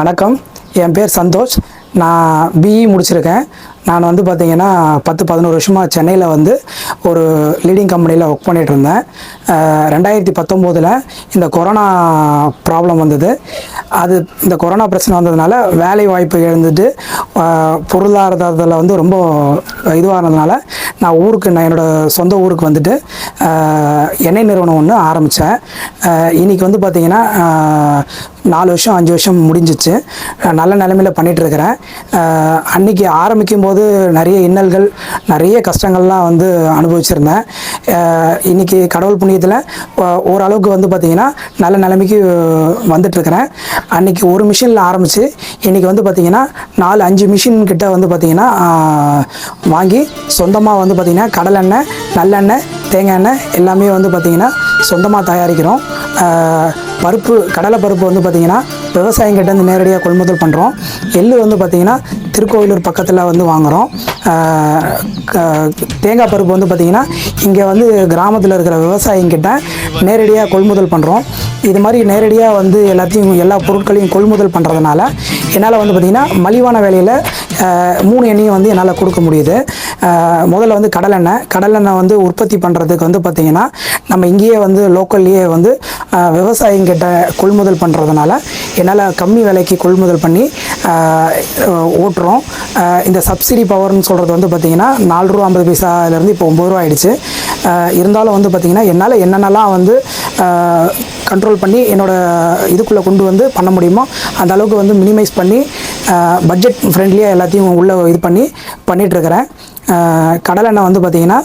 வணக்கம். என் பேர் சந்தோஷ். நான் பிஇ முடிச்சிருக்கேன். நான் வந்து பார்த்திங்கன்னா பத்து பதினோரு வருஷமாக சென்னையில் வந்து ஒரு லீடிங் கம்பெனியில் ஒர்க் பண்ணிகிட்டு இருந்தேன். ரெண்டாயிரத்தி பத்தொம்போதில் இந்த கொரோனா ப்ராப்ளம் வந்தது. அது இந்த கொரோனா பிரச்சனை வந்ததுனால வேலை வாய்ப்பு இழந்துட்டு பொருளாதாரத்தில் வந்து ரொம்ப இதுவானதுனால நான் ஊருக்கு நான் என்னோடய சொந்த ஊருக்கு வந்துட்டு எண்ணெய் நிறுவனம் ஒன்று ஆரம்பித்தேன் இன்னைக்கு வந்து பார்த்திங்கன்னா நாலு வருஷம் அஞ்சு வருஷம் முடிஞ்சிச்சு. நல்ல நிலமையில பண்ணிகிட்ருக்கிறேன் அன்றைக்கி அன்னைக்கு ஆரம்பிக்கும் போது நிறைய இன்னல்கள் நிறைய கஷ்டங்கள்லாம் வந்து அனுபவிச்சிருந்தேன். இன்றைக்கி இன்னைக்கு கடவுள் புண்ணிய ஒ- ஓரளவுக்கு வந்து பார்த்திங்கன்னா நல்ல நிலைமைக்கு வந்துட்டுருக்கிறேன். அன்றைக்கி ஒரு மிஷினில் ஆரம்பித்து இன்னைக்கு வந்து பார்த்திங்கன்னா நாலு அஞ்சு மிஷின் கிட்ட வந்து பார்த்திங்கன்னா வாங்கி சொந்தமாக வந்து பார்த்திங்கன்னா கடலெண்ணெய் நல்லெண்ணெய் தேங்காய் எண்ணெய் எல்லாமே வந்து பார்த்திங்கன்னா சொந்தமாக தயாரிக்கிறோம். பருப்பு கடலை பருப்பு வந்து பார்த்திங்கன்னா விவசாயிங்கிட்டேருந்து நேரடியாக கொள்முதல் பண்ணுறோம் எள்ளு வந்து பார்த்திங்கன்னா திருக்கோவிலூர் பக்கத்தில் வந்து வாங்குகிறோம் தேங்காய் பருப்பு வந்து பார்த்திங்கன்னா இங்கே வந்து கிராமத்தில் இருக்கிற விவசாயிங்கிட்ட நேரடியாக கொள்முதல் பண்ணுறோம். இது மாதிரி நேரடியாக வந்து எல்லாத்தையும் எல்லா பொருட்களையும் கொள்முதல் பண்ணுறதுனால என்னால் வந்து பார்த்திங்கன்னா மலிவான வேலையில் மூணு எண்ணையும் வந்து என்னால் கொடுக்க முடியுது. முதல்ல வந்து கடலெண்ணெய் கடலெண்ணெய் வந்து உற்பத்தி பண்ணுறதுக்கு வந்து பார்த்திங்கன்னா நம்ம இங்கேயே வந்து லோக்கல்லையே வந்து விவசாயிங்கிட்ட கொள்முதல் பண்ணுறதுனால என்னால் கம்மி விலைக்கு கொள்முதல் பண்ணி ஓட்டுறோம். இந்த சப்சிடி பவர்னு சொல்கிறது வந்து பார்த்திங்கன்னா நாலு ரூபா ஐம்பது பைசாலேருந்து இப்போ ஒம்பது ரூபா ஆயிடுச்சு. இருந்தாலும் வந்து பார்த்திங்கன்னா என்னால் என்னென்னலாம் வந்து கண்ட்ரோல் பண்ணி என்னோடய இதுக்குள்ளே கொண்டு வந்து பண்ண முடியுமோ அந்த அளவுக்கு வந்து மினிமைஸ் பண்ணி பட்ஜெட் ஃப்ரெண்ட்லியாக எல்லாத்தையும் உள்ளே இது பண்ணி பண்ணிகிட்ருக்கிறேன் கடலெண்ணெய் வந்து பார்த்திங்கன்னா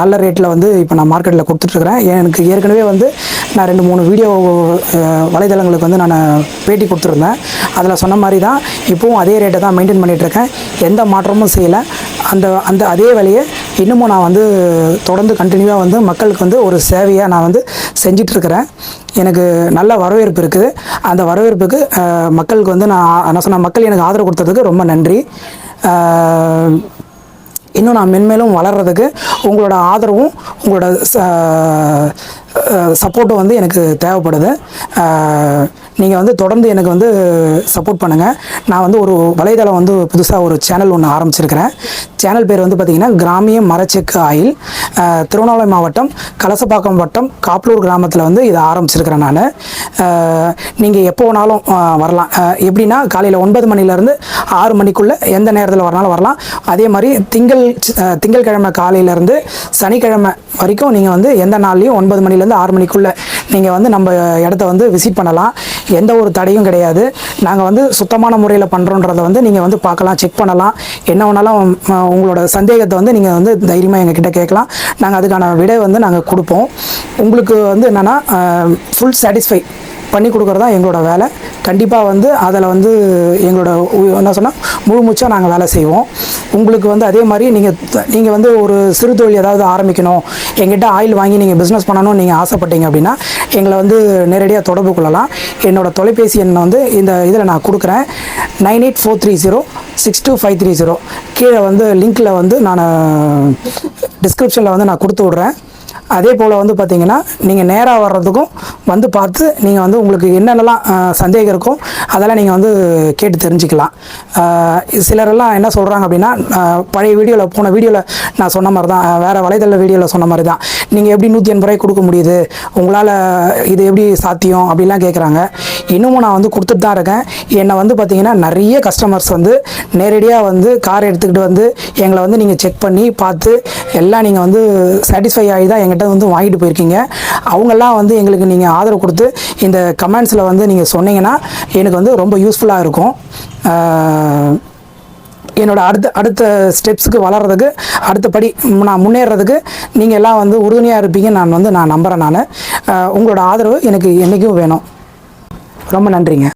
நல்ல ரேட்டில் வந்து இப்போ நான் மார்க்கெட்டில் கொடுத்துட்ருக்குறேன். எனக்கு ஏற்கனவே வந்து நான் ரெண்டு மூணு வீடியோ வலைதளங்களுக்கு வந்து நான் பேட்டி கொடுத்துருந்தேன். அதில் சொன்ன மாதிரி தான் இப்போவும் அதே ரேட்டை தான் மெயின்டைன் பண்ணிகிட்ருக்கேன் எந்த மாற்றமும் செய்யலை. அந்த அந்த அதே வேலையை இன்னமும் நான் வந்து தொடர்ந்து கண்டினியூவாக வந்து மக்களுக்கு வந்து ஒரு சேவையாக நான் வந்து செஞ்சிட்ருக்கிறேன். எனக்கு நல்ல வரவேற்பு இருக்குது. அந்த வரவேற்புக்கு மக்களுக்கு வந்து நான் நான் சொன்ன மக்கள் எனக்கு ஆதரவு கொடுத்ததுக்கு ரொம்ப நன்றி. இன்னும் நான் மென்மேலும் வளர்கிறதுக்கு உங்களோட ஆதரவும் உங்களோட சப்போர்ட்டும் வந்து எனக்கு தேவைப்படுது. நீங்கள் வந்து தொடர்ந்து எனக்கு வந்து சப்போர்ட் பண்ணுங்கள் நான் வந்து ஒரு வலைதளம் வந்து புதுசாக ஒரு சேனல் ஒன்று ஆரம்பிச்சிருக்கிறேன். சேனல் பேர் வந்து பார்த்திங்கன்னா கிராமிய மரச்செக்கு ஆயில். திருவண்ணாமலை மாவட்டம் கலசப்பாக்கம் வட்டம் காப்லூர் கிராமத்தில் வந்து இதை ஆரம்பிச்சிருக்கிறேன் நான். நீங்கள் எப்போ வேணாலும் வரலாம். எப்படின்னா காலையில் ஒன்பது மணிலேருந்து ஆறு மணிக்குள்ளே எந்த நேரத்தில் வரனாலும் வரலாம். அதே மாதிரி திங்கள் அஹ், திங்கட்கிழமை காலையிலேருந்து சனிக்கிழமை வரைக்கும் நீங்கள் வந்து எந்த நாள்லையும் ஒன்பது மணிலேருந்து ஆறு மணிக்குள்ளே நீங்கள் வந்து நம்ம இடத்த வந்து விசிட் பண்ணலாம். எந்த ஒரு தடையும் கிடையாது. நாங்கள் வந்து சுத்தமான முறையில் பண்ணுறோன்றதை வந்து நீங்கள் வந்து பார்க்கலாம் செக் பண்ணலாம். என்ன வேணாலும் உங்களோட சந்தேகத்தை வந்து நீங்கள் வந்து தைரியமாக எங்ககிட்ட கேட்கலாம். நாங்கள் அதுக்கான விடை வந்து நாங்கள் கொடுப்போம். உங்களுக்கு வந்து என்னென்னா ஃபுல் சாட்டிஸ்ஃபை பண்ணி கொடுக்குறது தான் எங்களோட வேலை. கண்டிப்பாக வந்து அதில் வந்து எங்களோட உ- என்ன சொன்னால் முழு மூச்சாக நாங்கள் வேலை செய்வோம். உங்களுக்கு வந்து அதே மாதிரி நீங்கள் நீங்கள் வந்து ஒரு சிறு தொழில் ஏதாவது ஆரம்பிக்கணும் எங்கிட்ட ஆயில் வாங்கி நீங்கள் பிஸ்னஸ் பண்ணணும்னு நீங்கள் ஆசைப்பட்டீங்க அப்படின்னா எங்களை வந்து நேரடியாக தொடர்பு கொள்ளலாம். என்னோடய தொலைபேசி எண்ணை வந்து இந்த இதில் நான் கொடுக்குறேன். Nine eight four three zero six two five three zero கீழே வந்து லிங்க்கில் வந்து நான் டிஸ்கிரிப்ஷனில் வந்து நான் கொடுத்து விட்றேன். அதே போல் வந்து பார்த்தீங்கன்னா நீங்கள் நேராக வர்றதுக்கும் வந்து பார்த்து நீங்கள் வந்து உங்களுக்கு என்னென்னலாம் சந்தேகம் இருக்கும் அதெல்லாம் நீங்கள் வந்து கேட்டு தெரிஞ்சுக்கலாம். சிலரெல்லாம் என்ன சொல்கிறாங்க அப்படின்னா பழைய வீடியோவில் போன வீடியோவில் நான் சொன்ன மாதிரி தான் வேறு வலைதள வீடியோவில் சொன்ன மாதிரி தான் நீங்கள் எப்படி நூற்றி எண்பது ரூபாய் கொடுக்க முடியுது? உங்களால் இது எப்படி சாத்தியம்? அப்படிலாம் கேட்குறாங்க இன்னமும் நான் வந்து கொடுத்துட்டு தான் இருக்கேன். என்னை வந்து பார்த்தீங்கன்னா நிறைய கஸ்டமர்ஸ் வந்து நேரடியாக வந்து கார் எடுத்துக்கிட்டு வந்து எங்களை வந்து நீங்கள் செக் பண்ணி பார்த்து எல்லாம் நீங்கள் வந்து சாட்டிஸ்ஃபை ஆகி தான் எங்கிட்ட வந்து வாங்கிட்டு போயிருக்கீங்க. அவங்கெல்லாம் வந்து எங்களுக்கு நீங்கள் ஆதரவு கொடுத்து இந்த கமெண்ட்ஸில் வந்து நீங்கள் சொன்னீங்கன்னா எனக்கு வந்து ரொம்ப யூஸ்ஃபுல்லாக இருக்கும். என்னோட அடுத்த அடுத்த ஸ்டெப்ஸுக்கு வளர்கிறதுக்கு அடுத்தபடி நான் முன்னேறதுக்கு நீங்கள் எல்லாம் வந்து உறுதுணையாக இருப்பீங்க நான் வந்து நான் நம்புகிறேன் நான். உங்களோட ஆதரவு எனக்கு என்றைக்கும் வேணும். ரொம்ப நன்றிங்க.